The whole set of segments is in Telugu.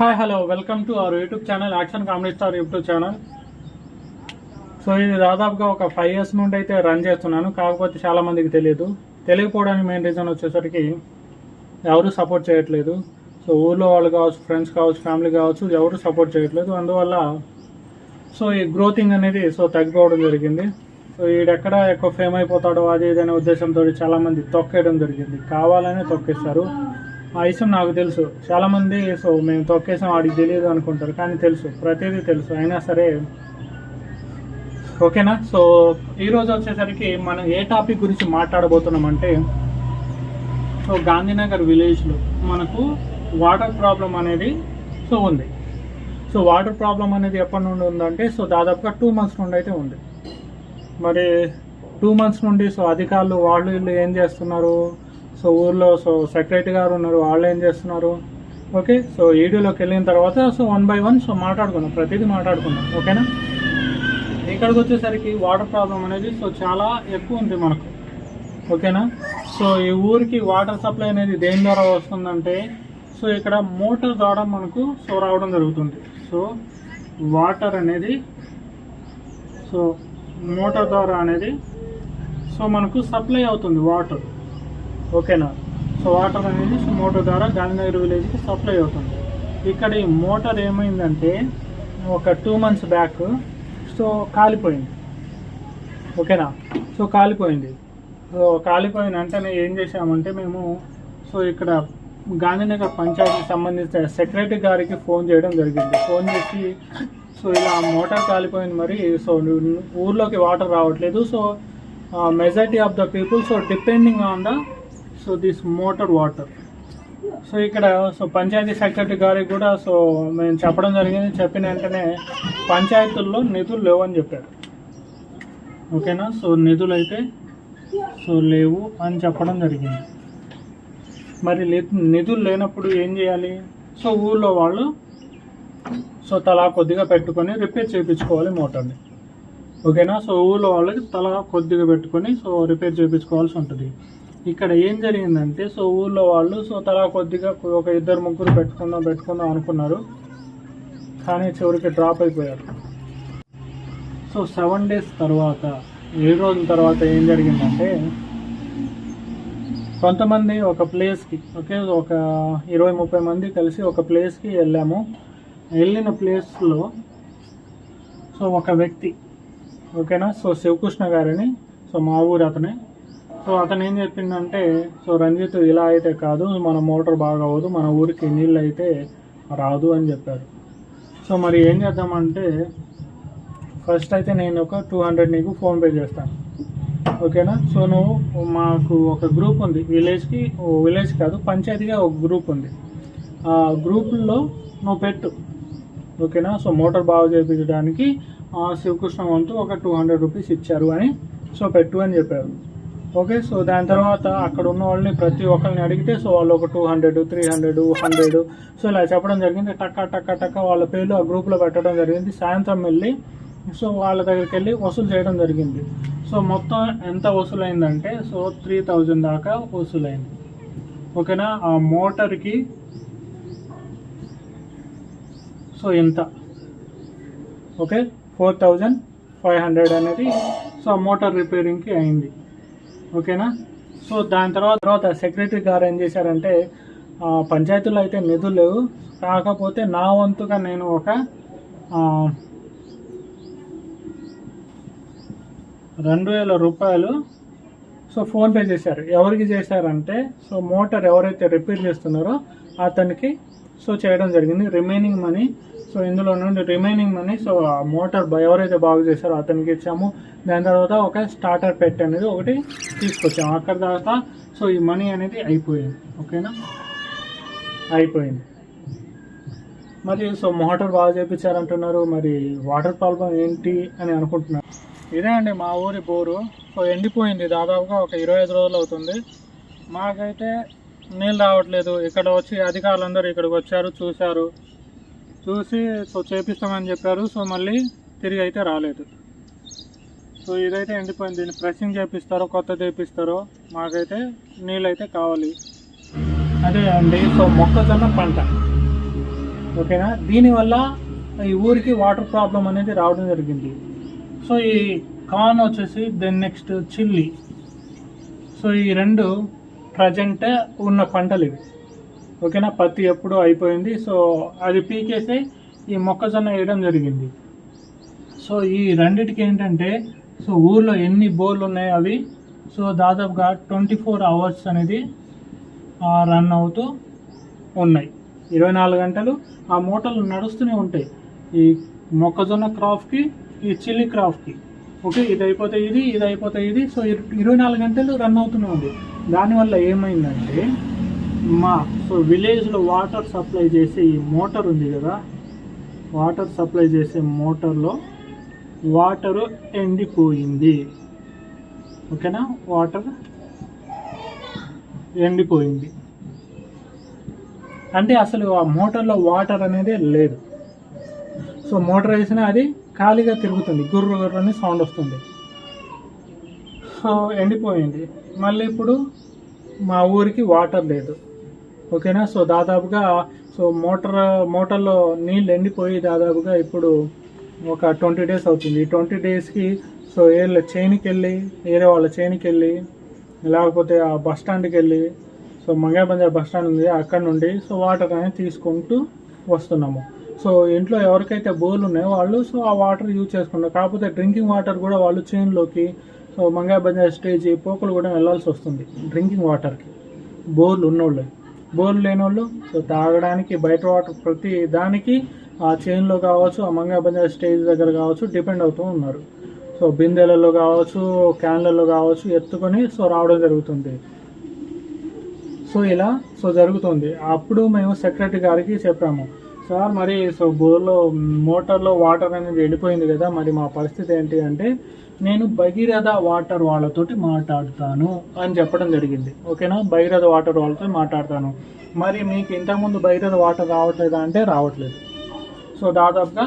Hi hello welcome to our YouTube channel action comedy star YouTube channel so ఇది దాదాపుగా ఒక ఫైవ్ ఇయర్స్ నుండి అయితే రన్ చేస్తున్నాను. కాకపోతే చాలామందికి తెలియదు. తెలియకపోవడానికి మెయిన్ రీజన్ వచ్చేసరికి ఎవరు సపోర్ట్ చేయట్లేదు. సో ఊళ్ళో వాళ్ళు కావచ్చు ఫ్రెండ్స్ కావచ్చు ఫ్యామిలీ కావచ్చు ఎవరు సపోర్ట్ చేయట్లేదు. అందువల్ల సో ఈ గ్రోతింగ్ అనేది సో తగ్గిపోవడం జరిగింది. సో ఈడెక్కడ ఎక్కువ ఫేమ్ అయిపోతాడో అది ఇది అనే ఉద్దేశంతో చాలామంది తొక్కేయడం జరిగింది. కావాలనే తొక్కేస్తారు ఆ విషయం నాకు తెలుసు. చాలామంది సో మేము తొక్కేసాం వాడికి తెలియదు అనుకుంటారు కానీ తెలుసు. ప్రతిదీ తెలుసు. అయినా సరే ఓకేనా? సో ఈరోజు వచ్చేసరికి మనం ఏ టాపిక్ గురించి మాట్లాడబోతున్నాం అంటే సో గాంధీనగర్ విలేజ్లో మనకు వాటర్ ప్రాబ్లం అనేది సో ఉంది. సో వాటర్ ప్రాబ్లం అనేది ఎప్పటి నుండి ఉందంటే సో దాదాపుగా టూ మంత్స్ నుండి అయితే ఉంది. మరి టూ మంత్స్ నుండి సో అధికారులు వాళ్ళు వీళ్ళు ఏం చేస్తున్నారు? సో ఊర్లో సో సెక్రటరీ గారు ఉన్నారు వాళ్ళు ఏం చేస్తున్నారు? ఓకే సో ఈడీలోకి వెళ్ళిన తర్వాత so one by one so మాట్లాడుకుందాం ప్రతిదీ మాట్లాడుకుందాం ఓకేనా? ఇక్కడికి వచ్చేసరికి వాటర్ ప్రాబ్లం అనేది సో చాలా ఎక్కువ ఉంది మనకు ఓకేనా? సో ఈ ఊరికి వాటర్ సప్లై అనేది దేని ద్వారా వస్తుందంటే సో ఇక్కడ మోటార్ ద్వారా మనకు సో రావడం జరుగుతుంది. సో వాటర్ అనేది సో మోటార్ ద్వారా అనేది సో మనకు సప్లై అవుతుంది వాటర్. ఓకేనా? సో వాటర్ అనేది మోటార్ ద్వారా గాంధీనగర్ విలేజ్కి సప్లై అవుతుంది. ఇక్కడ ఈ మోటార్ ఏమైందంటే ఒక టూ మంత్స్ బ్యాక్ సో కాలిపోయింది. ఓకేనా? సో కాలిపోయింది. సో కాలిపోయిన వెంటనే ఏం చేసామంటే మేము సో ఇక్కడ గాంధీనగర్ పంచాయతీకి సంబంధించిన సెక్రటరీ గారికి ఫోన్ చేయడం జరిగింది. ఫోన్ చేసి సో ఇలా మోటార్ కాలిపోయింది మరి సో ఊర్లోకి వాటర్ రావట్లేదు. So majority of the people so depending on the so this motor water so ఇక్కడ సో పంచాయతీ సెక్రటరీ గారికి కూడా సో మేము చెప్పడం జరిగింది. చెప్పిన వెంటనే పంచాయతీల్లో నిధులు లేవని చెప్పారు ఓకేనా? సో నిధులు అయితే సో లేవు అని చెప్పడం జరిగింది. మరి నిధులు లేనప్పుడు ఏం చేయాలి? సో ఊళ్ళో వాళ్ళు సో తలా కొద్దిగా పెట్టుకొని రిపేర్ చేయించుకోవాలి మోటార్ని. ఓకేనా? సో ఊళ్ళో వాళ్ళకి తలా కొద్దిగా పెట్టుకొని సో రిపేర్ చేయించుకోవాల్సి ఉంటుంది. ఇక్కడ ఏం జరిగిందంటే సో ఊళ్ళో వాళ్ళు సో తలా కొద్దిగా ఒక ఇద్దరు ముగ్గురు పెట్టుకుందాం పెట్టుకుందాం అనుకున్నారు. కానీ చివరికి డ్రాప్ అయిపోయారు. సో సెవెన్ డేస్ తర్వాత ఏడు రోజుల తర్వాత ఏం జరిగిందంటే కొంతమంది ఒక ప్లేస్కి ఓకే ఒక ఇరవై ముప్పై మంది కలిసి ఒక ప్లేస్కి వెళ్ళాము. వెళ్ళిన ప్లేస్లో సో ఒక వ్యక్తి ఓకేనా? సో శివకృష్ణ గారిని సో మా ఊరు అతనే. సో అతను ఏం చెప్పిందంటే సో రంజిత్ ఇలా అయితే కాదు మన మోటార్ బాగా అవ్వదు మన ఊరికి నీళ్ళు అయితే రాదు అని చెప్పారు. సో మరి ఏం చేద్దామంటే ఫస్ట్ అయితే నేను ఒక టూ హండ్రెడ్ నీకు ఫోన్పే చేస్తాను. ఓకేనా? సో నువ్వు మాకు ఒక గ్రూప్ ఉంది విలేజ్కి విలేజ్ కాదు పంచాయతీగా ఒక గ్రూప్ ఉంది. ఆ గ్రూపుల్లో నువ్వు పెట్టు. ఓకేనా? సో మోటార్ బాగు చేయించడానికి ఆ శివకృష్ణ వంతు ఒక టూ హండ్రెడ్ రూపీస్ ఇచ్చారు అని సో పెట్టు అని చెప్పారు. ఓకే సో దాని తర్వాత అక్కడ ఉన్న వాళ్ళని ప్రతి ఒక్కరిని అడిగితే సో వాళ్ళు ఒక two hundred three hundred hundred so ఇలా చెప్పడం జరిగింది. టక్క టక్క టక్క వాళ్ళ పేర్లు ఆ గ్రూప్లో పెట్టడం జరిగింది. సాయంత్రం వెళ్ళి సో వాళ్ళ దగ్గరికి వెళ్ళి వసూలు చేయడం జరిగింది. సో మొత్తం ఎంత వసూలైందంటే సో త్రీ థౌజండ్ దాకా వసూలైంది. ఓకేనా? ఆ మోటార్కి సో ఎంత? Okay four thousand five hundred అనేది సో మోటార్ రిపేరింగ్కి అయింది. ఓకేనా? సో దాని తర్వాత తర్వాత సెక్రటరీ గారు ఏం చేశారంటే పంచాయతీలో అయితే నిధులు లేవు. కాకపోతే నా వంతుగా నేను ఒక రెండు వేల రూపాయలు సో ఫోన్పే చేశారు. ఎవరికి చేశారంటే సో మోటార్ ఎవరైతే రిపేర్ చేస్తున్నారో అతనికి సో చేయడం జరిగింది. రిమైనింగ్ మనీ సో ఇందులో నుండి రిమైనింగ్ మనీ సో ఆ మోటార్ ఎవరైతే బాగు చేశారో అతనికి ఇచ్చాము. దాని తర్వాత ఒక స్టార్టర్ పెట్ అనేది ఒకటి తీసుకొచ్చాము. అక్కడ తర్వాత సో ఈ మనీ అనేది అయిపోయింది. ఓకేనా అయిపోయింది. మరి సో మోటార్ బాగా చేయించారంటున్నారు మరి వాటర్ ప్రాబ్లం ఏంటి అని అనుకుంటున్నారు. ఇదే అండి మా ఊరి బోరు. సో ఎండిపోయింది. దాదాపుగా ఒక ఇరవై ఐదు రోజులు అవుతుంది. మాకైతే నీళ్ళు రావట్లేదు. ఇక్కడ వచ్చి అధికారులందరూ ఇక్కడికి వచ్చారు చూశారు. చూసి సో చేపిస్తామని చెప్పారు. సో మళ్ళీ తిరిగి అయితే రాలేదు. సో ఇదైతే ఎండిపోయింది. దీన్ని ప్రెస్సింగ్ చేపిస్తారో కొత్త చేపిస్తారో మాకైతే నీళ్ళు అయితే కావాలి. అదే అండి. సో మొక్కజొన్న పంట. ఓకేనా? దీనివల్ల ఈ ఊరికి వాటర్ ప్రాబ్లం అనేది రావడం జరిగింది. సో ఈ కార్న్ వచ్చేసి దెన్ నెక్స్ట్ చిల్లీ సో ఈ రెండు ప్రజెంట్ ఉన్న పంటలు ఇవి. ఓకేనా? పత్తి ఎప్పుడో అయిపోయింది. సో అది పీకేసి ఈ మొక్కజొన్న వేయడం జరిగింది. సో ఈ రెండిటికి ఏంటంటే సో ఊర్లో ఎన్ని బోర్లు ఉన్నాయో అవి సో దాదాపుగా ట్వంటీ ఫోర్ అవర్స్ అనేది రన్ అవుతూ ఉన్నాయి. ఇరవై నాలుగు గంటలు ఆ మూటలు నడుస్తూనే ఉంటాయి. ఈ మొక్కజొన్న క్రాప్కి ఈ చిల్లీ క్రాప్కి. ఓకే ఇది అయిపోతే ఇది ఇది అయిపోతే ఇది. సో ఇర- ఇరవై నాలుగు గంటలు రన్ అవుతూనే ఉంది. దానివల్ల ఏమైందంటే మా సో విలేజ్లో వాటర్ సప్లై చేసే ఈ మోటార్ ఉంది కదా వాటర్ సప్లై చేసే మోటార్లో వాటరు ఎండిపోయింది. ఓకేనా? వాటర్ ఎండిపోయింది. అంటే అసలు ఆ మోటార్లో వాటర్ అనేది లేదు. సో మోటార్ వేసినా అది ఖాళీగా తిరుగుతుంది గుర్రు గుర్రు అని సౌండ్ వస్తుంది. సో ఎండిపోయింది. మళ్ళీ ఇప్పుడు మా ఊరికి వాటర్ లేదు. ఓకేనా? సో దాదాపుగా సో మోటార్ మోటార్లో నీళ్ళు ఎండిపోయి దాదాపుగా ఇప్పుడు ఒక ట్వంటీ డేస్ అవుతుంది. ఈ ట్వంటీ డేస్కి సో వీళ్ళ చేనికి వెళ్ళి వేరే వాళ్ళ చేనికి వెళ్ళి లేకపోతే ఆ బస్ స్టాండ్కి వెళ్ళి సో మంగాబంజార్ బస్ స్టాండ్ ఉంది అక్కడ నుండి సో వాటర్ అనేది తీసుకుంటూ వస్తున్నాము. సో ఇంట్లో ఎవరికైతే బోర్లు ఉన్నాయో వాళ్ళు సో ఆ వాటర్ యూజ్ చేసుకుంటారు. కాకపోతే డ్రింకింగ్ వాటర్ కూడా వాళ్ళు చేన్లోకి సో మంగాబంజార్ స్టేజ్ పోకలు కూడా వెళ్ళాల్సి వస్తుంది డ్రింకింగ్ వాటర్కి. బోర్లు ఉన్నోళ్ళకి బోర్లు లేని వాళ్ళు సో తాగడానికి బయట వాటర్ ప్రతి దానికి ఆ చైన్లో కావచ్చు ఆ మంగా స్టేజ్ దగ్గర కావచ్చు డిపెండ్ అవుతూ ఉన్నారు. సో బిందెలలో కావచ్చు క్యాన్లలో కావచ్చు ఎత్తుకొని సో రావడం జరుగుతుంది. సో ఇలా సో జరుగుతుంది. అప్పుడు మేము సెక్రటరీ గారికి చెప్పాము సార్ మరి సో బోర్లో మోటార్లో వాటర్ అనేది వెళ్ళిపోయింది కదా మరి మా పరిస్థితి ఏంటి అంటే నేను భగీరథ వాటర్ వాళ్ళతోటి మాట్లాడతాను అని చెప్పడం జరిగింది. ఓకేనా? భగీరథ వాటర్ వాళ్ళతో మాట్లాడతాను. మరి మీకు ఇంతకుముందు భగీరథ వాటర్ రావట్లేదా అంటే రావట్లేదు. సో దాదాపుగా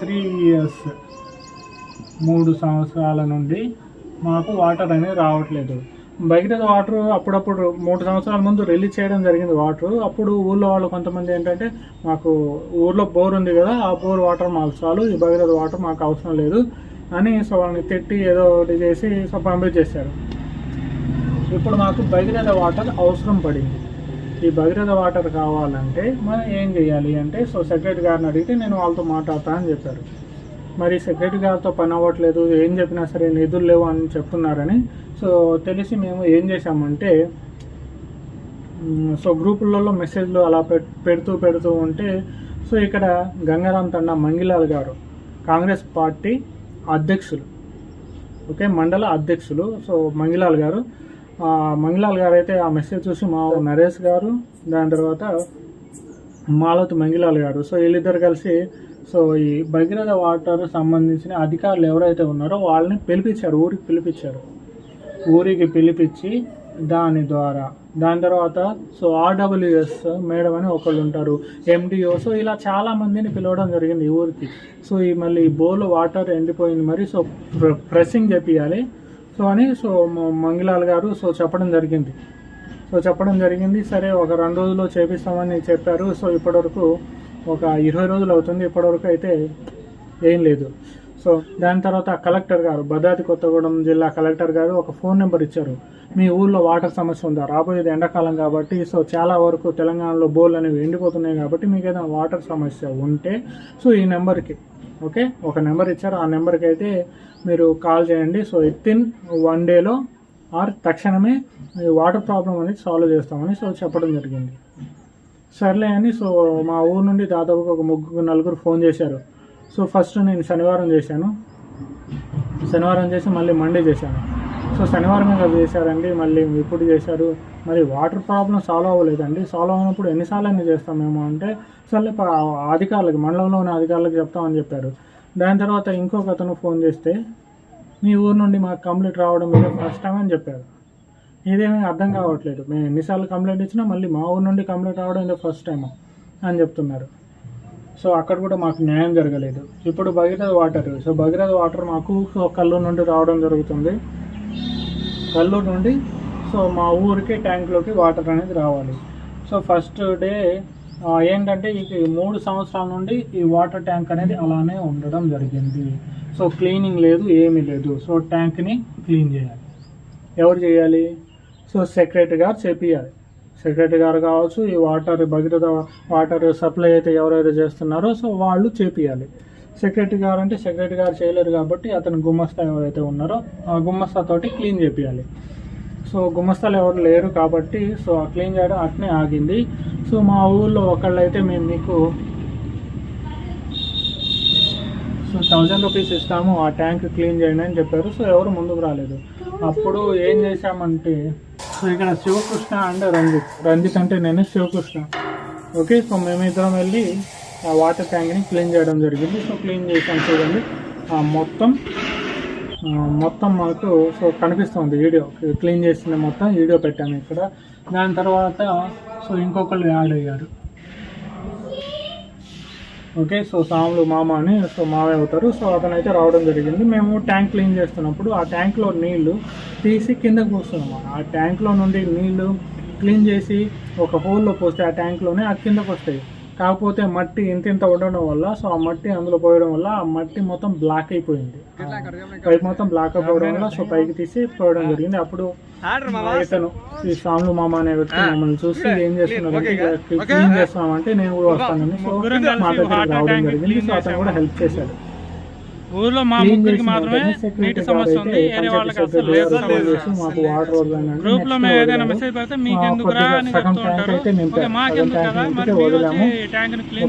త్రీ ఇయర్స్ మూడు సంవత్సరాల నుండి మాకు వాటర్ అనేది రావట్లేదు. భగీరథ వాటర్ అప్పుడప్పుడు మూడు సంవత్సరాల ముందు రిలీజ్ చేయడం జరిగింది వాటర్ అప్పుడు ఊళ్ళో వాళ్ళు కొంతమంది ఏంటంటే మాకు ఊర్లో బోర్ ఉంది కదా ఆ బోర్ వాటర్ మాకు చాలు ఈ భగీరథ వాటర్ మాకు అవసరం లేదు అని సో వాళ్ళని తిట్టి ఏదో ఒకటి చేసి సో పంపించేశారు ఇప్పుడు మాకు భగీరథ వాటర్ అవసరం పడింది. ఈ భగీరథ వాటర్ కావాలంటే మనం ఏం చేయాలి అంటే సో సెక్రటరీ గారిని అడిగితే నేను వాళ్ళతో మాట్లాడతా అని చెప్పారు. మరి సెక్రటరీ గారితో పని అవ్వట్లేదు ఏం చెప్పినా సరే నిధులు లేవు అని చెప్తున్నారని. సో తెలిసి మేము ఏం చేశామంటే సో గ్రూపులలో మెసేజ్లు అలా పెడుతూ పెడుతూ ఉంటే సో ఇక్కడ గంగారాం తండా మంగిలాల్ గారు కాంగ్రెస్ పార్టీ అధ్యక్షులు ఓకే మండల అధ్యక్షులు సో మంగిలాల్ గారు. మంగిలాల్ గారు అయితే ఆ మెసేజ్ చూసి మా నరేష్ గారు దాని తర్వాత మాలతి మంగిలాల్ గారు. సో వీళ్ళిద్దరు కలిసి సో ఈ భగీరథ వాటర్ సంబంధించిన అధికారులు ఎవరైతే ఉన్నారో వాళ్ళని పిలిపించారు ఊరికి పిలిపించారు. ఊరికి పిలిపించి దాని ద్వారా దాని తర్వాత సో ఆర్డబ్ల్యూఎస్ మేడం అని ఒకళ్ళు ఉంటారు ఎండిఓ. సో ఇలా చాలా మందిని పిలవడం జరిగింది ఈ ఊరికి. సో ఈ మళ్ళీ బోర్లు వాటర్ ఎండిపోయింది మరి సో ప్రెస్సింగ్ చేపియాలి. సో అని సో మంగిలాల్ గారు సో చెప్పడం జరిగింది. సో చెప్పడం జరిగింది సరే ఒక రెండు రోజుల్లో చేపిస్తామని చెప్పారు. సో ఇప్పటివరకు ఒక ఇరవై రోజులు అవుతుంది ఇప్పటివరకు అయితే ఏం లేదు. సో దాని తర్వాత కలెక్టర్ గారు భద్రాద్రి కొత్తగూడెం జిల్లా కలెక్టర్ గారు ఒక ఫోన్ నెంబర్ ఇచ్చారు. మీ ఊళ్ళో వాటర్ సమస్య ఉందా? రాబోయేది ఎండాకాలం కాబట్టి సో చాలా వరకు తెలంగాణలో బోర్లు అనేవి ఎండిపోతున్నాయి కాబట్టి మీకు ఏదైనా వాటర్ సమస్య ఉంటే సో ఈ నెంబర్కి ఓకే? ఒక నెంబర్ ఇచ్చారు. ఆ నెంబర్కి అయితే మీరు కాల్ చేయండి. సో విత్ ఇన్ వన్ డేలో ఆర్ తక్షణమే ఈ వాటర్ ప్రాబ్లం అనేది సాల్వ్ చేస్తామని సో చెప్పడం జరిగింది. సర్లే అని సో మా ఊరు నుండి దాదాపుగా ఒక ముగ్గురు నలుగురు ఫోన్ చేశారు. సో ఫస్ట్ నేను శనివారం చేశాను. శనివారం చేసి మళ్ళీ మండే చేశాను. సో శనివారం కదా చేశారండి మళ్ళీ ఇప్పుడు చేశారు? మరి వాటర్ ప్రాబ్లం సాల్వ్ అవ్వలేదండి. సాల్వ్ అయినప్పుడు ఎన్నిసార్లు అయినా చేస్తాం మేము అంటే సర్లే అధికారులకు మండలంలో ఉన్న అధికారులకు చెప్తామని చెప్పారు. దాని తర్వాత ఇంకొక అతను ఫోన్ చేస్తే మీ ఊరు నుండి మాకు కంప్లీట్ రావడం ఇదే ఫస్ట్ టైం అని చెప్పారు. ఇదేమీ అర్థం కావట్లేదు. మేము ఎన్నిసార్లు కంప్లైంట్ ఇచ్చినా మళ్ళీ మా ఊరు నుండి కంప్లైంట్ రావడం ఇది ఫస్ట్ టైం అని చెప్తున్నారు. సో అక్కడ కూడా మాకు న్యాయం జరగలేదు. ఇప్పుడు Bhagiratha water so Bhagiratha water మాకు కల్లూరు నుండి రావడం జరుగుతుంది. కల్లూరు నుండి సో మా ఊరికి ట్యాంక్లోకి వాటర్ అనేది రావాలి. సో ఫస్ట్ డే ఏంటంటే ఈ మూడు సంవత్సరాల నుండి ఈ వాటర్ ట్యాంక్ అనేది అలానే ఉండడం జరిగింది. సో క్లీనింగ్ లేదు ఏమీ లేదు. సో ట్యాంక్ని క్లీన్ చేయాలి. ఎవరు చేయాలి? సో సెక్రటరీ గారు చేపియాలి. సెక్రటరీ గారు కావచ్చు ఈ వాటర్ భగీరథ వాటర్ సప్లై అయితే ఎవరైతే చేస్తున్నారో సో వాళ్ళు చేపియాలి. సెక్రటరీ గారు అంటే సెక్రటరీ గారు చేయలేరు కాబట్టి అతను గుమ్మస్తా ఎవరైతే ఉన్నారో ఆ గుమ్మస్తా తోటి క్లీన్ చేపియాలి. సో గుమ్మస్తాలు ఎవరు లేరు కాబట్టి సో ఆ క్లీన్ చేయడం అట్నే ఆగింది. సో మా ఊళ్ళో ఒకళ్ళు అయితే మేము మీకు సో థౌజండ్ రూపీస్ ఇస్తాము ఆ ట్యాంక్ క్లీన్ చేయండి అని చెప్పారు. సో ఎవరు ముందుకు రాలేదు. అప్పుడు ఏం చేశామంటే సో ఇక్కడ శివకృష్ణ అండ్ రంజిత్. రంజిత్ అంటే నేను శివకృష్ణ. ఓకే సో మేమిద్దరం వెళ్ళి ఆ వాటర్ ట్యాంక్ని క్లీన్ చేయడం జరిగింది. సో క్లీన్ చేసాం చూడండి. మొత్తం మొత్తం మాకు సో కనిపిస్తుంది వీడియో క్లీన్ చేసిన మొత్తం వీడియో పెట్టాము ఇక్కడ. దాని తర్వాత సో ఇంకొకళ్ళు యాడ్ అయ్యారు. ఓకే సో సాములు మామ అని సో మావే అవుతారు. సో అతను అయితే రావడం జరిగింది. మేము ట్యాంక్ క్లీన్ చేస్తున్నప్పుడు ఆ ట్యాంక్లో నీళ్ళు తీసి కిందకు పోస్తున్నాం ఆ ట్యాంక్లో నుండి నీళ్ళు క్లీన్ చేసి ఒక హోల్లో పోస్తే ఆ ట్యాంక్లోనే ఆ కిందకు వస్తాయి. కాకపోతే మట్టి ఇంత ఇంత ఉండడం వల్ల సో ఆ మట్టి అందులో పోయడం వల్ల ఆ మట్టి మొత్తం బ్లాక్ అయిపోయింది. పైకి మొత్తం బ్లాక్ అయిపోవడం వల్ల సో పైకి తీసి పోయడం జరిగింది. అప్పుడు ఇతను ఈ సాములు మామ అనే వ్యక్తి మమ్మల్ని చూసి ఏం చేస్తున్నారంటే క్లీన్ చేస్తున్నామంటే నేను కూడా వస్తానని సో మా దగ్గరికి రావడం జరిగింది. సో అతను కూడా హెల్ప్ చేశాడు. ఊర్లో మా ముగ్గురికి మాత్రమే నీటి సమస్య ఉంది వేరే వాళ్ళకి అసలు లేదు సమస్య మాకు గ్రూప్లో మేము ఏదైనా. మెసేజ్ పెడితే ఆ, మీకెందుకు రా కొద్దిగా అని చెప్తూ ఉంటారు. ఓకే మాకెందుకు కదా మరి. వచ్చి ట్యాంక్ని క్లీన్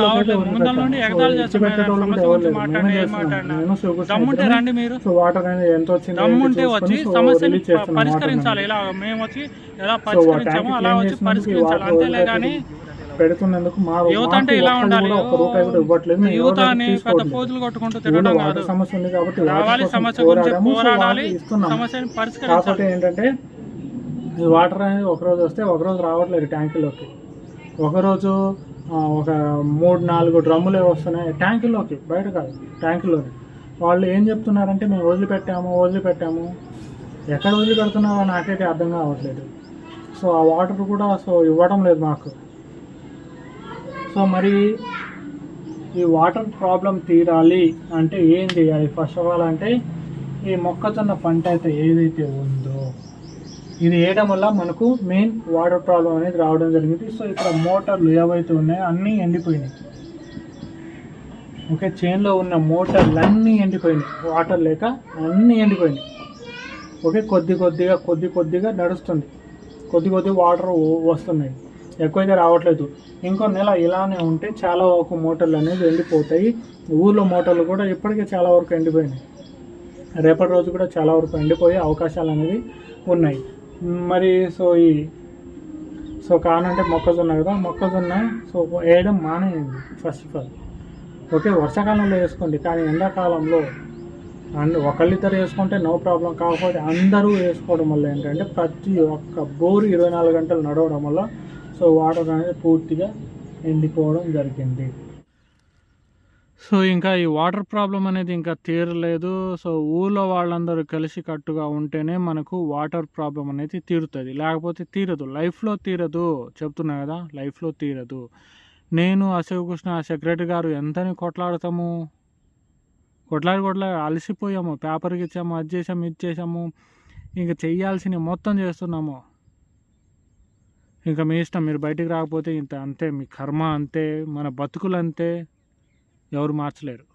రావట్లేదు. నుండి చేస్తున్నారు. సమస్య గురించి ఏం. మాట్లాడినా. దమ్ముంటే. రండి మీరు దమ్ముంటే వచ్చి సమస్యని పరిష్కరించాలి. ఇలా మేము వచ్చి ఎలా పరిష్కరించామో అలా వచ్చి పరిష్కరించాలి అంతేలే కానీ పెడుతున్నందుకు మా యువత అంటే ఇలా ఉండాలి? ఒక్క రూపాయి కూడా ఇవ్వట్లేదు. యువత అని పెద్ద. పోజులు కొట్టుకుంటూ తిరగడం కాదు. సమస్య ఉంది కాబట్టి రావాలి సమస్య గురించి పోరాడాలి. సమస్యని పరిష్కరించాలి. ఏంటంటే ఈ వాటర్ అనేది ఒకరోజు వస్తే ఒకరోజు రావట్లేదు ట్యాంకులోకి ఒకరోజు ఒక మూడు నాలుగు డ్రమ్ములే వస్తున్నాయి ట్యాంకుల్లోకి బయట కాదు ట్యాంకులోకి వాళ్ళు ఏం చెప్తున్నారంటే మేము వదిలిపెట్టాము వదిలిపెట్టాము. ఎక్కడ వదిలిపెడుతున్నారో నాకైతే అర్థం కావట్లేదు. సో ఆ వాటర్ కూడా సో ఇవ్వడం లేదు మాకు. సో మరి ఈ వాటర్ ప్రాబ్లం తీరాలి అంటే ఏం చేయాలి? ఫస్ట్ ఆఫ్ ఆల్ అంటే ఈ మొక్కజొన్న పంట అయితే ఏదైతే ఉందో ఇది వేయడం వల్ల మనకు మెయిన్ వాటర్ ప్రాబ్లం అనేది రావడం జరిగింది. సో ఇక్కడ మోటార్లు ఏవైతే ఉన్నాయో అన్నీ ఎండిపోయినాయి. ఓకే చేన్లో ఉన్న మోటార్లు అన్నీ ఎండిపోయినాయి. వాటర్ లేక అన్నీ ఎండిపోయినాయి. ఓకే కొద్ది కొద్దిగా కొద్ది కొద్దిగా నడుస్తుంది. కొద్ది కొద్ది వాటర్ వస్తున్నాయి. ఎక్కువైతే రావట్లేదు. ఇంకో నెల ఇలానే ఉంటే చాలా వరకు మోటార్లు అనేది ఎండిపోతాయి. ఊర్లో మోటార్లు కూడా ఇప్పటికే చాలా వరకు ఎండిపోయినాయి. రేపటి రోజు కూడా చాలా వరకు ఎండిపోయే అవకాశాలు అనేది ఉన్నాయి. మరి సో ఈ సో కానంటే మొక్కజొన్న కదా మొక్కజొన్న సో వేయడం మానేయండి ఫస్ట్ ఆఫ్ ఆల్ ఓకే వర్షాకాలంలో వేసుకోండి కానీ ఎండాకాలంలో అండ్ ఒకళ్ళిద్దరు వేసుకుంటే నో ప్రాబ్లం కాకపోతే అందరూ వేసుకోవడం వల్ల ఏంటంటే ప్రతి ఒక్క బోరు ఇరవై నాలుగు గంటలు నడవడం వల్ల సో వాటర్ అనేది పూర్తిగా ఎండిపోవడం జరిగింది. సో ఇంకా ఈ వాటర్ ప్రాబ్లం అనేది ఇంకా తీరలేదు. సో ఊళ్ళో వాళ్ళందరూ కలిసి కట్టుగా ఉంటేనే మనకు వాటర్ ప్రాబ్లం అనేది తీరుతుంది. లేకపోతే తీరదు. లైఫ్లో తీరదు. చెప్తున్నా కదా లైఫ్లో తీరదు. నేను అశోకృష్ణ సెక్రటరీ గారు ఎంతని కొట్లాడతాము? కొట్లాడి కొట్లాడి అలసిపోయాము. పేపర్కి ఇచ్చాము అది చేసాము ఇది చేసాము ఇంకా చేయాల్సినవి మొత్తం చేస్తున్నాము. ఇంకా మీ ఇష్టం మీరు బయటికి రాకపోతే ఇంత అంతే మీ కర్మ అంతే మన బతుకులు అంతే ఎవరు మార్చలేరు.